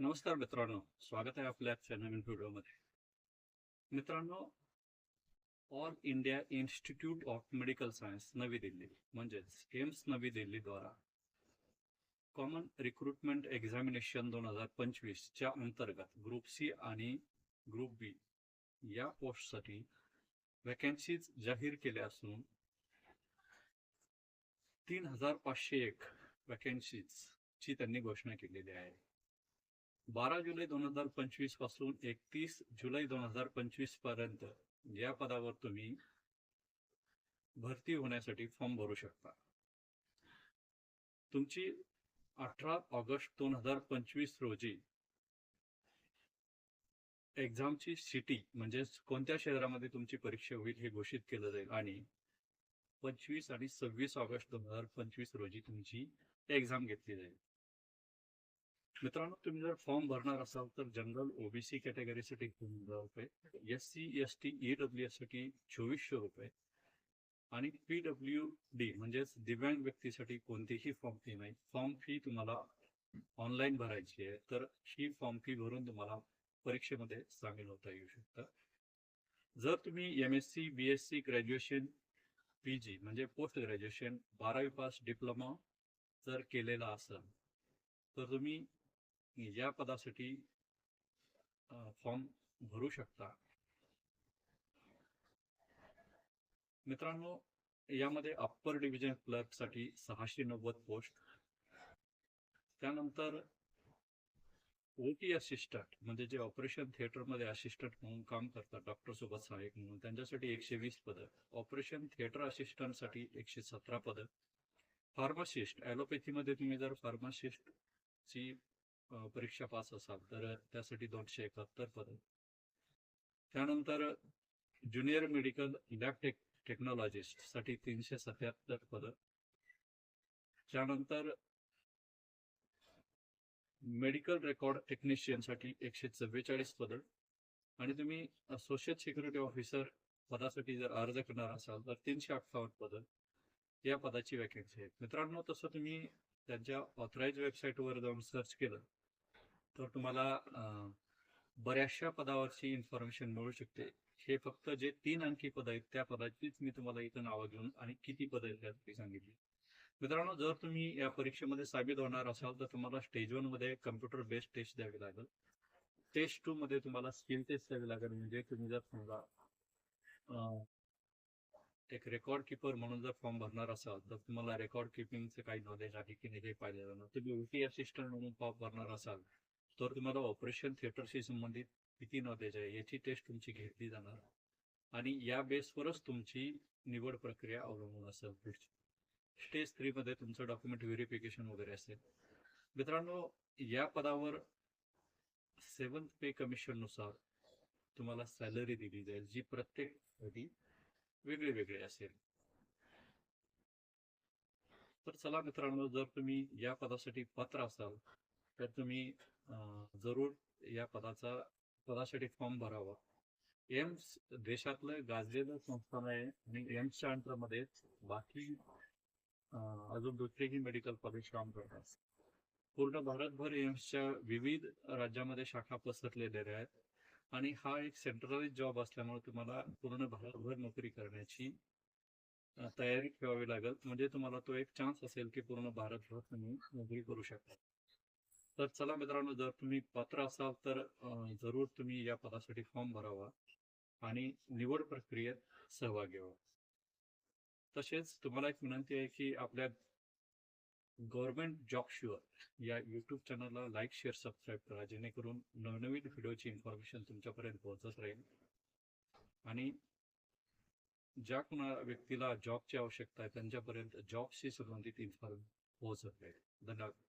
नमस्कार मित्रांनो स्वागत आहे आपल्या आजच्या नवीन व्हिडिओमध्ये मित्रांनो All India Institute of Medical Science नवी दिल्ली म्हणजेच एम्स नवी दिल्लीद्वारा कॉमन रिक्रुटमेंट एक्झामिनेशन दोन हजार पंचवीसच्या अंतर्गत ग्रुप सी आणि ग्रुप बी या पोस्टसाठी वॅकन्सीज जाहीर केल्या असून तीन हजार पाचशे एक वॅकन्सीजची त्यांनी घोषणा केलेली आहे. बारा जुलै दोन हजार पंचवीसपासून एकतीस जुलै दोन हजार पंचवीसपर्यंत या पदावर तुम्ही भरती होण्यासाठी फॉर्म भरू शकता. तुमची अठरा ऑगस्ट दोन हजार पंचवीस रोजी एक्झामची सिटी म्हणजेच कोणत्या शहरामध्ये तुमची परीक्षा होईल हे घोषित केलं जाईल आणि पंचवीस आणि सव्वीस ऑगस्ट दोन हजार पंचवीस रोजी तुमची एक्झाम घेतली जाईल. मित्रांनो तुम्ही जर फॉर्म भरणार असाल तर जनरल ओबीसी कॅटेगरीसाठी दोन हजार रुपये S C S T E W एससाठी चोवीसशे रुपये. आणि पी डब्ल्यू डी म्हणजेच दिव्यांग व्यक्तीसाठी कोणतीही फॉर्म फी नाही. फॉर्म फी तुम्हाला ऑनलाईन भरायची आहे. तर ही फॉर्म फी भरून तुम्हाला परीक्षेमध्ये सामील होता येऊ शकतं. जर तुम्ही M S C B S C graduation P G म्हणजे पोस्ट ग्रॅज्युएशन बारावी पास डिप्लोमा जर केलेला असेल तर तुम्ही या पदासाठी फॉर्म भरू शकता. मित्रांनो यामध्ये अप्पर डिव्हिजन क्लर्कसाठी सहाशे नव्वद पोस्ट. त्यानंतर ओटी असिस्टंट म्हणजे जे ऑपरेशन थिएटरमध्ये असिस्टंट म्हणून काम करतात डॉक्टर सोबत सहाय्यक म्हणून त्यांच्यासाठी एकशे वीस पदं. ऑपरेशन थिएटर असिस्टंटसाठी एकशे सतरा पदं. फार्मासिस्ट ॲलोपॅथीमध्ये तुम्ही जर फार्मासिस्टची परीक्षा पास असाल तर त्यासाठी दोनशे एकाहत्तर पद. त्यानंतर ज्युनियर मेडिकल लॅब टेक टेक्नॉलॉजिस्टसाठी तीनशे सत्याहत्तर पद. त्यानंतर मेडिकल रेकॉर्ड टेक्निशियनसाठी एकशे चव्वेचाळीस पद. आणि तुम्ही सोशल सिक्युरिटी ऑफिसर पदासाठी जर अर्ज करणार असाल तर तीनशे अठ्ठावन्न पद या पदाची वॅकन्सी आहे मित्रांनो तसं तुम्ही त्यांच्या ऑथराईज वेबसाईटवर जाऊन सर्च केलं तर तुम्हाला बऱ्याचशा पदावरची इन्फॉर्मेशन मिळू शकते. हे फक्त जे तीन अंकी पद आहेत त्या पदाचीच मी तुम्हाला इथं नावं घेऊन आणि किती पद आहेत त्यात सांगितली. मित्रांनो जर तुम्ही या परीक्षेमध्ये साबित होणार असाल तर तुम्हाला स्टेज वनमध्ये कम्प्युटर बेस्ड टेस्ट द्यावी लागेल. टेस्ट टू मध्ये तुम्हाला स्किल टेस्ट द्यावी लागेल. म्हणजे तुम्ही जर समजा एक रेकॉर्ड किपर म्हणून जर फॉर्म भरणार असाल तर तुम्हाला रेकॉर्ड किपिंगचं काही नॉलेज आहे की नाही हे पाहिलं जाणार. तुम्ही ओटी असिस्टंट म्हणून फॉर्म भरणार असाल तर तुम्हाला ऑपरेशन थिएटरशी संबंधित किती नॉलेज आहे याची टेस्ट तुमची घेतली जाणार. आणि या बेसवरच तुमची निवड प्रक्रिया अवलंबून असेल. पुढची स्टेज थ्री मध्ये तुमचं डॉक्युमेंट व्हेरिफिकेशन वगैरे असेल. मित्रांनो या पदावर सेवन्थ पे कमिशननुसार तुम्हाला सॅलरी दिली जाईल जी प्रत्येक वेगळी वेगळी असेल. तर चला मित्रांनो जर तुम्ही या पदासाठी पात्र असाल तर तुम्ही जरूर या पदाचा पदासाठी फॉर्म भरावा. एम्स देशातलं गाजलेलं संस्थान आहे आणि एम्सच्या अंतरमध्ये बाकी अजून दुसरेही मेडिकल कॉलेज काम करतात. पूर्ण भारतभर एम्सच्या विविध राज्यामध्ये शाखा पसरलेल्या आहेत आणि हा एक सेंट्रलाइज जॉब असल्यामुळे तुम्हाला पूर्ण भारतभर नोकरी करण्याची तयारी ठेवावी लागेल. म्हणजे तुम्हाला तो एक चान्स असेल की पूर्ण भारतभर तुम्ही नोकरी करू शकता. तर चला मित्रांनो जर तुम्ही पात्र असाल तर जरूर तुम्ही या पदासाठी फॉर्म भरावा आणि निवड प्रक्रियेत सहभागी व्हा. तसेच तुम्हाला एक विनंती आहे की आपल्या गव्हर्नमेंट जॉब शुअर या युट्यूब चॅनलला लाईक शेअर सबस्क्राईब करा जेणेकरून नवनवीन व्हिडिओची इन्फॉर्मेशन तुमच्यापर्यंत पोहोचत राहील. आणि ज्या कुणा व्यक्तीला जॉबची आवश्यकता आहे त्यांच्यापर्यंत जॉबशी संबंधित इन्फॉर्म पोहोचत राहील. धन्यवाद.